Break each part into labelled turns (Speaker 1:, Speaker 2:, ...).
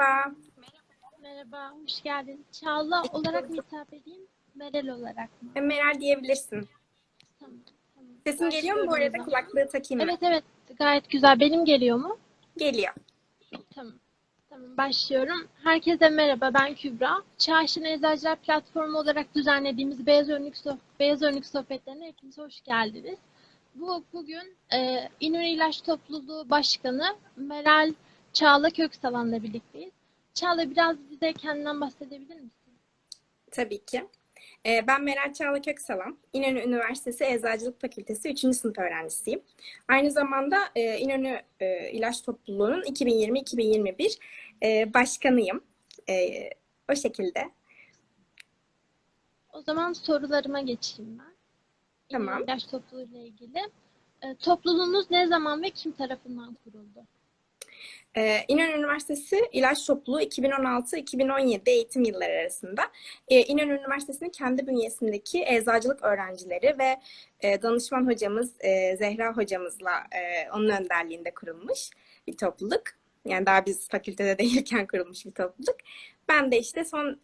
Speaker 1: Merhaba.
Speaker 2: Merhaba, hoş geldin. Çağla olarak mı hitap edeyim, Meral olarak mı?
Speaker 1: Meral diyebilirsin.
Speaker 2: Tamam, tamam.
Speaker 1: Sesim geliyor mu bu arada? Kulaklığı takayım?
Speaker 2: Evet evet, gayet güzel. Benim geliyor mu?
Speaker 1: Geliyor.
Speaker 2: Tamam. Tamam, başlıyorum. Herkese merhaba, ben Kübra. Çarşı Eczacılar Platformu olarak düzenlediğimiz Beyaz Önlük, Soh Beyaz Önlük Sohbetlerine hepiniz hoş geldiniz. Bu bugün e, İnönü İlaç Topluluğu Başkanı Meral Çağla Köksalan'la birlikteyiz. Çağla biraz bize kendinden bahsedebilir misin?
Speaker 1: Tabii ki. Ee, Ben Meral Çağla Köksalan. İnönü Üniversitesi Eczacılık Fakültesi 3. sınıf öğrencisiyim. Aynı zamanda e, İnönü e, İlaç Topluluğu'nun 2020-2021 e, başkanıyım. O şekilde.
Speaker 2: O zaman sorularıma geçeyim ben.
Speaker 1: Tamam.
Speaker 2: İlaç Topluluğu ile ilgili. Topluluğunuz ne zaman ve kim tarafından kuruldu?
Speaker 1: Ee, İnönü Üniversitesi İlaç Topluluğu 2016-2017 eğitim yılları arasında e, İnönü Üniversitesi'nin kendi bünyesindeki eczacılık öğrencileri ve e, danışman hocamız e, Zehra hocamızla e, onun önderliğinde kurulmuş bir topluluk. Yani daha biz fakültede değilken kurulmuş bir topluluk. Ben de işte son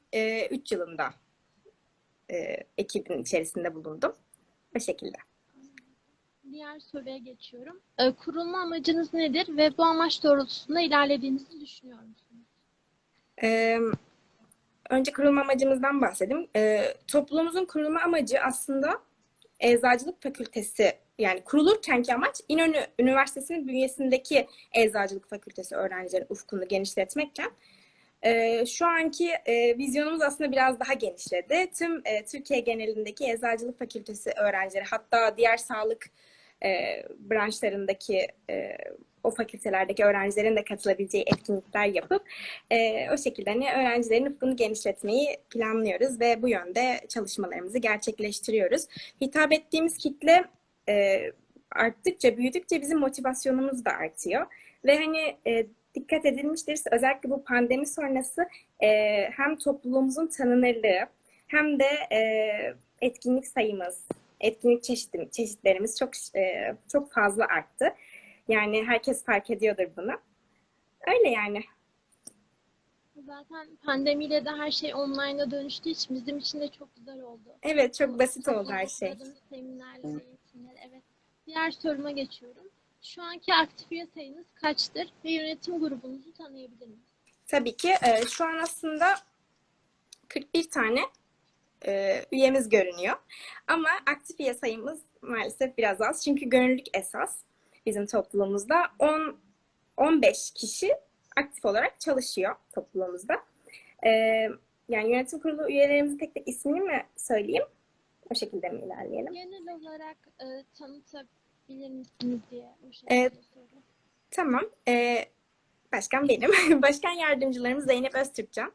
Speaker 1: 3 yılında e, ekibin içerisinde bulundum. Bu şekilde.
Speaker 2: Diğer soruya geçiyorum. E, kurulma amacınız nedir ve bu amaç doğrultusunda ilerlediğinizi düşünüyor musunuz?
Speaker 1: Ee, önce kurulma amacımızdan bahsedeyim. Ee, topluluğumuzun kurulma amacı aslında Eczacılık Fakültesi yani kurulurkenki amaç İnönü Üniversitesi'nin bünyesindeki Eczacılık Fakültesi öğrencilerin ufkunu genişletmekken e, şu anki e, vizyonumuz aslında biraz daha genişledi. Tüm e, Türkiye genelindeki Eczacılık Fakültesi öğrencileri hatta diğer sağlık e, branşlarındaki e, o fakültelerdeki öğrencilerin de katılabileceği etkinlikler yapıp e, o şekilde hani öğrencilerin ufkunu genişletmeyi planlıyoruz ve bu yönde çalışmalarımızı gerçekleştiriyoruz. Hitap ettiğimiz kitle e, arttıkça, büyüdükçe bizim motivasyonumuz da artıyor. Ve hani e, dikkat edilmiştir özellikle bu pandemi sonrası e, hem topluluğumuzun tanınırlığı hem de e, etkinlik sayımız, etkinlik çeşitli, çeşitlerimiz çok e, çok fazla arttı. Yani herkes fark ediyordur bunu. Öyle yani.
Speaker 2: Zaten pandemiyle de her şey online'a dönüştüğü için bizim için de çok güzel oldu.
Speaker 1: Evet çok basit oldu her şey.
Speaker 2: Seminerler, eğitimler, evet. Diğer soruma geçiyorum. Şu anki aktif üye sayınız kaçtır ve yönetim grubunuzu tanıyabilir miyiz?
Speaker 1: Tabii ki e, şu an aslında 41 tane e, üyemiz görünüyor. Ama aktif üye sayımız maalesef biraz az. Çünkü gönüllülük esas bizim topluluğumuzda. 10 15 kişi aktif olarak çalışıyor topluluğumuzda. E, yani yönetim kurulu üyelerimizin tek tek ismini mi söyleyeyim? O şekilde mi ilerleyelim?
Speaker 2: Genel olarak e, tanıtabilir misiniz diye o şekilde
Speaker 1: Evet.
Speaker 2: soruyorum.
Speaker 1: Tamam. Ee, başkan benim. Başkan yardımcılarımız Zeynep Öztürkcan.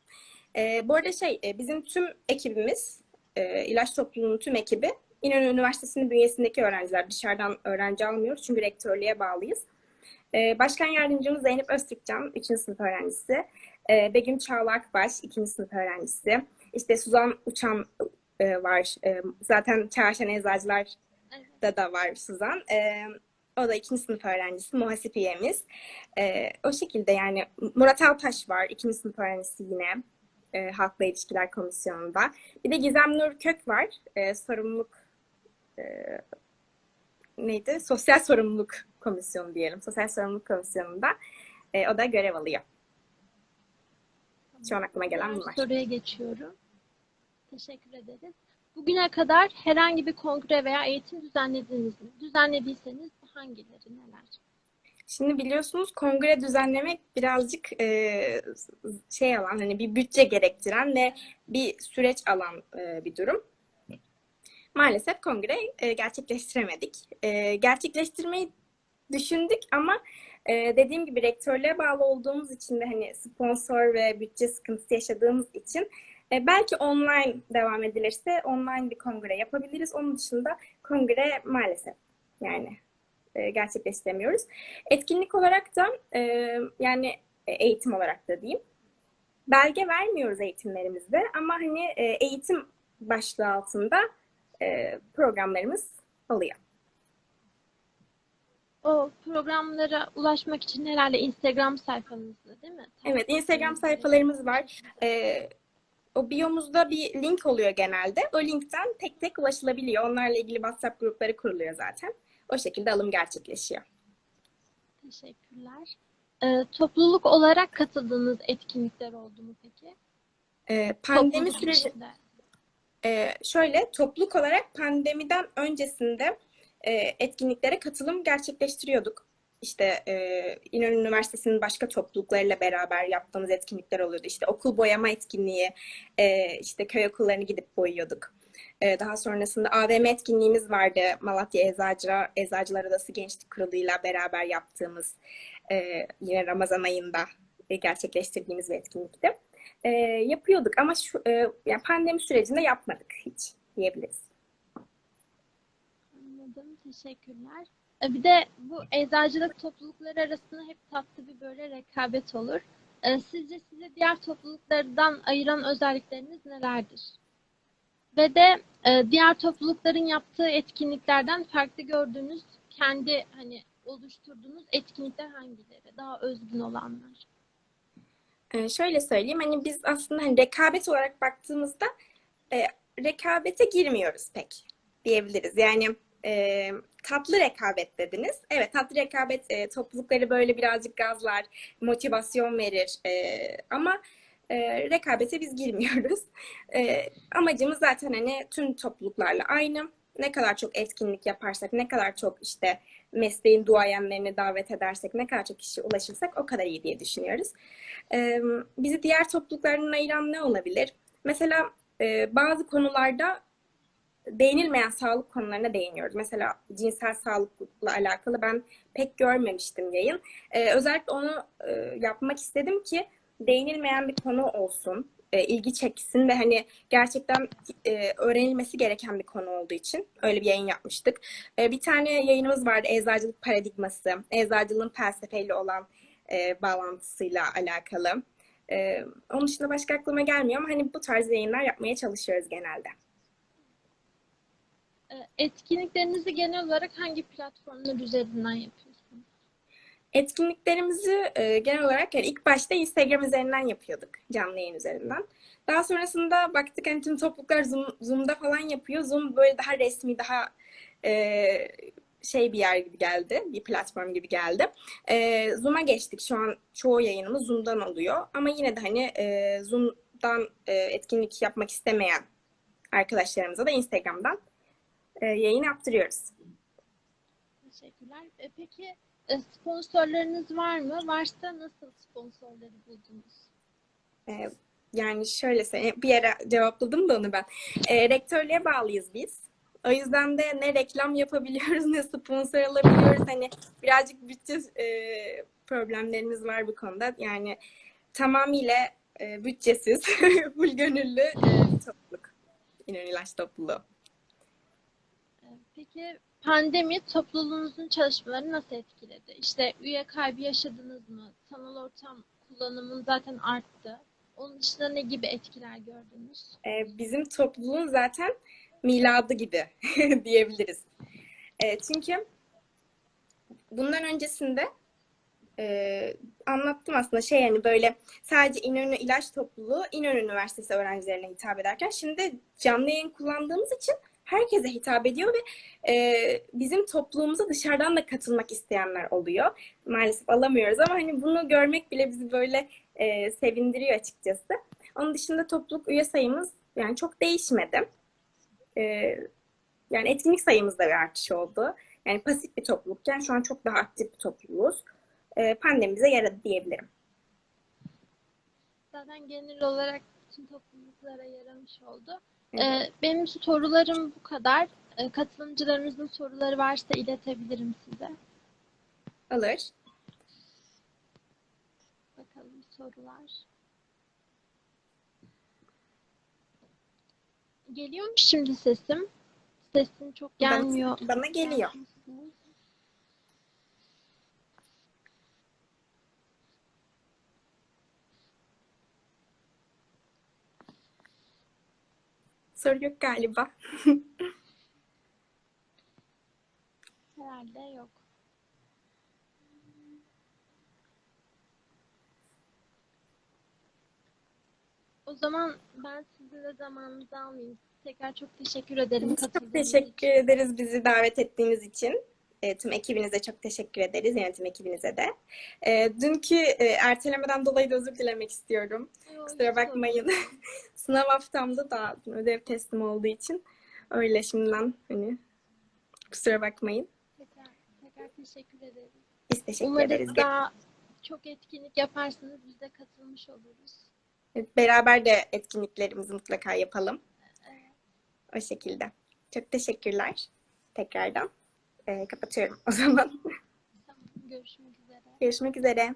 Speaker 1: Ee, bu arada şey, e, bizim tüm ekibimiz, e, ilaç topluluğunun tüm ekibi İnönü Üniversitesi'nin bünyesindeki öğrenciler. Dışarıdan öğrenci almıyoruz çünkü rektörlüğe bağlıyız. Ee, başkan yardımcımız Zeynep Öztürkcan, 3. sınıf öğrencisi. Ee, Begüm Çağla Akbaş, 2. sınıf öğrencisi. İşte Suzan Uçan e, var. E, zaten Çağrışan Eczacılar da da var Suzan. Ee, o da ikinci sınıf öğrencisi, muhasip üyemiz. Ee, o şekilde yani Murat Altaş var, ikinci sınıf öğrencisi yine e, Halkla İlişkiler Komisyonu'nda. Bir de Gizem Nur Kök var, e, sorumluluk e, neydi? Sosyal Sorumluluk Komisyonu diyelim, Sosyal Sorumluluk Komisyonu'nda. E, o da görev alıyor. Şu an aklıma gelen bunlar.
Speaker 2: soruya geçiyorum. Teşekkür ederiz. Bugüne kadar herhangi bir kongre veya eğitim düzenlediniz mi? Düzenlediyseniz hangileri, neler?
Speaker 1: Şimdi biliyorsunuz kongre düzenlemek birazcık e, şey alan hani bir bütçe gerektiren ve bir süreç alan e, bir durum. Maalesef kongre e, gerçekleştiremedik. E, gerçekleştirmeyi düşündük ama e, dediğim gibi rektörlüğe bağlı olduğumuz için de hani sponsor ve bütçe sıkıntısı yaşadığımız için e, belki online devam edilirse online bir kongre yapabiliriz. Onun dışında kongre maalesef yani e, gerçekleştiremiyoruz. Etkinlik olarak da e, yani e, eğitim olarak da diyeyim. Belge vermiyoruz eğitimlerimizde ama hani e, eğitim başlığı altında e, programlarımız oluyor.
Speaker 2: O programlara ulaşmak için herhalde Instagram sayfanızda değil mi?
Speaker 1: Evet, Instagram sayfalarımız var. Ee, o biyomuzda bir link oluyor genelde. O linkten tek tek ulaşılabiliyor. Onlarla ilgili WhatsApp grupları kuruluyor zaten. O şekilde alım gerçekleşiyor.
Speaker 2: Teşekkürler. Ee, topluluk olarak katıldığınız etkinlikler oldu mu peki?
Speaker 1: Ee, pandemi süreci. Ee, şöyle topluluk olarak pandemiden öncesinde e, etkinliklere katılım gerçekleştiriyorduk. İşte e, İnönü Üniversitesi'nin başka topluluklarıyla beraber yaptığımız etkinlikler oluyordu. İşte okul boyama etkinliği, e, işte köy okullarını gidip boyuyorduk. E, daha sonrasında AVM etkinliğimiz vardı. Malatya Eczacı, Eczacılar Adası Gençlik Kurulu'yla beraber yaptığımız e, yine Ramazan ayında e, gerçekleştirdiğimiz bir etkinlikti e, yapıyorduk ama şu yani pandemi sürecinde yapmadık hiç diyebiliriz.
Speaker 2: Anladım. Teşekkürler. Ee, Bir de bu eczacılık toplulukları arasında hep tatlı bir böyle rekabet olur. Ee, Sizce sizi diğer topluluklardan ayıran özellikleriniz nelerdir? Ve de e, diğer toplulukların yaptığı etkinliklerden farklı gördüğünüz, kendi hani oluşturduğunuz etkinlikler hangileri? Daha özgün olanlar.
Speaker 1: E, şöyle söyleyeyim hani biz aslında hani rekabet olarak baktığımızda e, rekabete girmiyoruz pek diyebiliriz. Yani e, tatlı rekabet dediniz. Evet tatlı rekabet e, toplulukları böyle birazcık gazlar, motivasyon verir E, ama e, rekabete biz girmiyoruz. E, amacımız zaten hani tüm topluluklarla aynı. Ne kadar çok etkinlik yaparsak, ne kadar çok işte mesleğin duayenlerini davet edersek, ne kadar çok kişiye ulaşırsak o kadar iyi diye düşünüyoruz. E, bizi diğer topluluklardan ayıran ne olabilir? Mesela e, bazı konularda değinilmeyen sağlık konularına değiniyoruz. Mesela cinsel sağlıkla alakalı ben pek görmemiştim yayın. Ee, özellikle onu e, yapmak istedim ki değinilmeyen bir konu olsun, e, ilgi çeksin ve hani gerçekten e, öğrenilmesi gereken bir konu olduğu için öyle bir yayın yapmıştık. E, bir tane yayınımız vardı Eczacılık Paradigması, eczacılığın felsefeyle olan e, bağlantısıyla alakalı. E, onun dışında başka aklıma gelmiyor ama hani bu tarz yayınlar yapmaya çalışıyoruz genelde.
Speaker 2: Ee, Etkinliklerinizi genel olarak hangi platformlar üzerinden yapıyorsunuz?
Speaker 1: Etkinliklerimizi e, genel olarak yani ilk başta Instagram üzerinden yapıyorduk. Canlı yayın üzerinden. Daha sonrasında baktık hani tüm topluluklar Zoom, Zoom'da falan yapıyor. Zoom böyle daha resmi, daha e, şey bir yer gibi geldi. Bir platform gibi geldi. E, Zoom'a geçtik. Şu an çoğu yayınımız Zoom'dan oluyor. Ama yine de hani e, Zoom'dan e, etkinlik yapmak istemeyen arkadaşlarımıza da Instagram'dan e, yayın yaptırıyoruz.
Speaker 2: Teşekkürler. E, Peki sponsorlarınız var mı? Varsa nasıl sponsorları buldunuz?
Speaker 1: Ee, yani şöyle söyleyeyim, bir yere cevapladım da onu ben. Ee, rektörlüğe bağlıyız biz. O yüzden de ne reklam yapabiliyoruz ne sponsor alabiliyoruz. Hani birazcık bütçe e, problemlerimiz var bu konuda. Yani tamamıyla e, bütçesiz, full gönüllü e, topluluk. İnönü İlaç Topluluğu.
Speaker 2: E, Peki pandemi topluluğunuzun çalışmalarını nasıl etkiledi? İşte üye kaybı yaşadınız mı? Sanal ortam kullanımın zaten arttı. Onun dışında ne gibi etkiler gördünüz?
Speaker 1: Ee, bizim topluluğun zaten miladı gibi diyebiliriz. Ee, çünkü bundan öncesinde e, anlattım aslında şey yani böyle sadece İnönü İlaç Topluluğu İnönü Üniversitesi öğrencilerine hitap ederken şimdi canlı yayın kullandığımız için herkese hitap ediyor ve e, bizim topluluğumuza dışarıdan da katılmak isteyenler oluyor. Maalesef alamıyoruz ama hani bunu görmek bile bizi böyle e, sevindiriyor açıkçası. Onun dışında topluluk üye sayımız yani çok değişmedi. E, yani etkinlik sayımızda bir artış oldu. Yani pasif bir toplulukken şu an çok daha aktif bir topluluğuz. E, pandemi bize yaradı diyebilirim.
Speaker 2: Zaten genel olarak bütün topluluklara yaramış oldu.
Speaker 1: Evet.
Speaker 2: E, Benim sorularım bu kadar. E, Katılımcılarımızın soruları varsa iletebilirim size.
Speaker 1: Alır.
Speaker 2: Bakalım sorular. Geliyor mu şimdi sesim? Sesim çok gelmiyor.
Speaker 1: Bana, bana geliyor. Soru yok galiba.
Speaker 2: Herhalde yok. O zaman ben sizi de zamanınızı almayayım. Tekrar çok teşekkür ederim.
Speaker 1: Çok teşekkür ederiz bizi davet ettiğiniz için. E, tüm ekibinize çok teşekkür ederiz, yönetim ekibinize de. E, dünkü e, ertelemeden dolayı da özür dilemek istiyorum.
Speaker 2: Yo,
Speaker 1: Kusura bakmayın. Sınav haftamda da ödev teslim olduğu için öyle şimdiden hani kusura bakmayın.
Speaker 2: Tekrar, tekrar teşekkür ederim.
Speaker 1: Biz teşekkür ederiz.
Speaker 2: Umarız daha çok etkinlik yaparsanız biz de katılmış oluruz.
Speaker 1: Beraber de etkinliklerimizi mutlaka yapalım.
Speaker 2: Evet.
Speaker 1: O şekilde. Çok teşekkürler. Tekrardan. E, kapatıyorum o zaman.
Speaker 2: Tamam, görüşmek üzere.
Speaker 1: Görüşmek üzere.